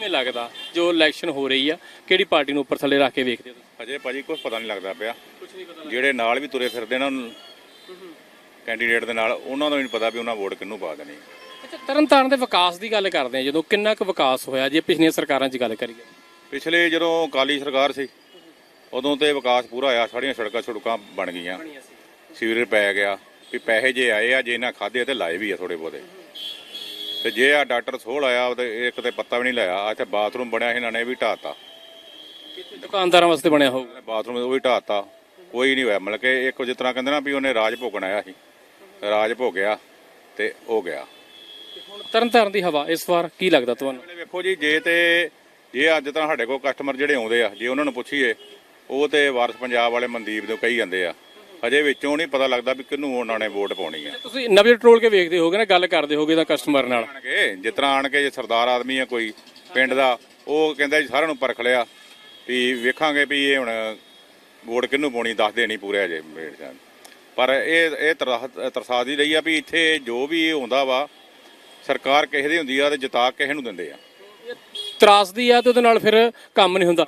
ਕਿਵੇਂ ਲੱਗਦਾ ਜੋ ਇਲੈਕਸ਼ਨ ਹੋ ਰਹੀ ਆ? ਕਿਹੜੀ ਪਾਰਟੀ ਨੂੰ ਉੱਪਰ ਥੱਲੇ ਰੱਖ ਕੇ ਵੇਖਦੇ ਹੋ ਤੁਸੀਂ? ਅਜੇ ਭਾਜੀ ਕੁਝ ਪਤਾ ਨਹੀਂ ਲੱਗਦਾ ਪਿਆ। ਕੁਝ ਨਹੀਂ ਪਤਾ ਜਿਹੜੇ ਨਾਲ ਵੀ ਤੁਰੇ ਫਿਰਦੇ ਨੇ ਉਹਨਾਂ ਕੈਂਡੀਡੇਟ ਦੇ ਨਾਲ ਉਹਨਾਂ ਨੂੰ ਵੀ ਨਹੀਂ ਪਤਾ ਵੀ ਉਹਨਾਂ ਵੋਟ ਕਿਹਨੂੰ ਪਾ ਦੇਣੀ। ਅੱਛਾ ਤਰਨਤਾਰਨ ਦੇ ਵਿਕਾਸ ਦੀ ਗੱਲ ਕਰਦੇ ਆ। ਜਦੋਂ ਕਿੰਨਾ ਕੁ ਵਿਕਾਸ ਹੋਇਆ ਜੇ ਪਿਛਲੀਆਂ ਸਰਕਾਰਾਂ 'ਚ ਗੱਲ ਕਰੀਏ। ਪਿਛਲੇ ਜਦੋਂ ਕਾਲੀ ਸਰਕਾਰ ਸੀ ਉਦੋਂ ਤੇ ਵਿਕਾਸ ਪੂਰਾ ਹੋਇਆ ਸਾਰੀਆਂ ਸੜਕਾਂ ਸੜਕਾਂ ਬਣ ਗਈਆਂ। ਸੀਵਰੇਜ ਪੈ ਗਿਆ ਵੀ ਪੈਸੇ ਜੇ ਆਏ ਆ ਜੇ ਇਹਨਾਂ ਖਾਦੇ ਤੇ ਲਾਏ ਵੀ ਆ ਥੋੜੇ ਬਹੁਤੇ। ਤੇ ਜੇ ਆ ਡਾਕਟਰ ਸੋਲ ਆਇਆ ਉਹਦੇ ਇੱਕ ਤੇ ਪੱਤਾ ਵੀ ਨਹੀਂ ਲਾਇਆ ਆ ਇੱਥੇ ਬਾਥਰੂਮ ਬਣਿਆ ਸੀ ਇਹਨਾਂ ਨੇ ਇਹ ਵੀ ਢਾਤਾ ਦੁਕਾਨਦਾਰਾਂ ਵਾਸਤੇ ਬਣਿਆ ਹੋਊਗਾ? ਬਾਥਰੂਮ ਉਹ ਵੀ ਢਾਤਾ ਕੋਈ ਨਹੀਂ ਹੋਇਆ ਮਤਲਬ ਕਿ ਇੱਕ ਜਿਸ ਤਰ੍ਹਾਂ ਕਹਿੰਦੇ ਨਾ ਵੀ ਉਹਨੇ ਰਾਜ ਭੋਗਣ ਆਇਆ ਸੀ। ਰਾਜ ਭੋਗਿਆ ਤੇ ਉਹ ਗਿਆ। ਹੁਣ ਤਰਨਤਾਰਨ ਦੀ ਹਵਾ ਇਸ ਵਾਰ ਕੀ ਲੱਗਦਾ ਤੁਹਾਨੂੰ? ਵੇਲੇ ਵੇਖੋ ਜੀ ਜੇ ਤੇ ਜੇ ਅੱਜ ਤਾਂ ਸਾਡੇ ਕੋਲ ਕਸਟਮਰ ਜਿਹੜੇ ਆਉਂਦੇ ਆ ਜੇ ਉਹਨਾਂ ਨੂੰ ਪੁੱਛੀਏ ਉਹ ਤੇ ਵਾਰਸ ਪੰਜਾਬ ਵਾਲੇ ਮਨਦੀਪ ਨੂੰ ਕਹੀ ਜਾਂਦੇ ਆ। ਹਜੇ ਵਿੱਚੋਂ ਨਹੀਂ ਪਤਾ ਲੱਗਦਾ ਵੀ ਕਿਹਨੂੰ ਉਹਨਾਂ ਨੇ ਵੋਟ ਪਾਉਣੀ ਆ। ਤੁਸੀਂ ਨਵੀਂ ਟਰੋਲ ਕੇ ਵੇਖਦੇ ਹੋਗੇ ਨਾ ਗੱਲ ਕਰਦੇ ਹੋਗੇ ਤਾਂ ਕਸਟਮਰ ਨਾਲ। ਆਣਗੇ ਜਿਸ ਤਰ੍ਹਾਂ ਆਣ ਕੇ ਜੇ ਸਰਦਾਰ ਆਦਮੀ ਆ ਕੋਈ ਪਿੰਡ ਦਾ ਉਹ ਕਹਿੰਦਾ ਜੀ ਸਾਰਿਆਂ ਨੂੰ ਪਰਖ ਲਿਆ ਵੀ ਵੇਖਾਂਗੇ ਵੀ ਇਹ ਹੁਣ ਵੋਟ ਕਿਹਨੂੰ ਪਾਉਣੀ ਦੱਸਦੇ ਨਹੀਂ ਪੂਰੇ ਅਜੇ ਮੇਰ ਜਾਨ ਪਰ ਇਹ ਇਹ ਤਰਸ- ਤਰਸਾਦੀ ਰਹੀ ਆ ਵੀ ਇੱਥੇ ਜੋ ਵੀ ਆਉਂਦਾ ਵਾ ਸਰਕਾਰ ਕਿਸੇ ਦੀ ਹੁੰਦੀ ਆ ਤੇ ਜਿਤਾ ਕਿਸੇ ਨੂੰ ਦਿੰਦੇ ਆ। ਤਰਾਸਦੀ ਆ ਤੇ ਉਹਦੇ ਨਾਲ ਫਿਰ ਕੰਮ ਨਹੀਂ ਹੁੰਦਾ।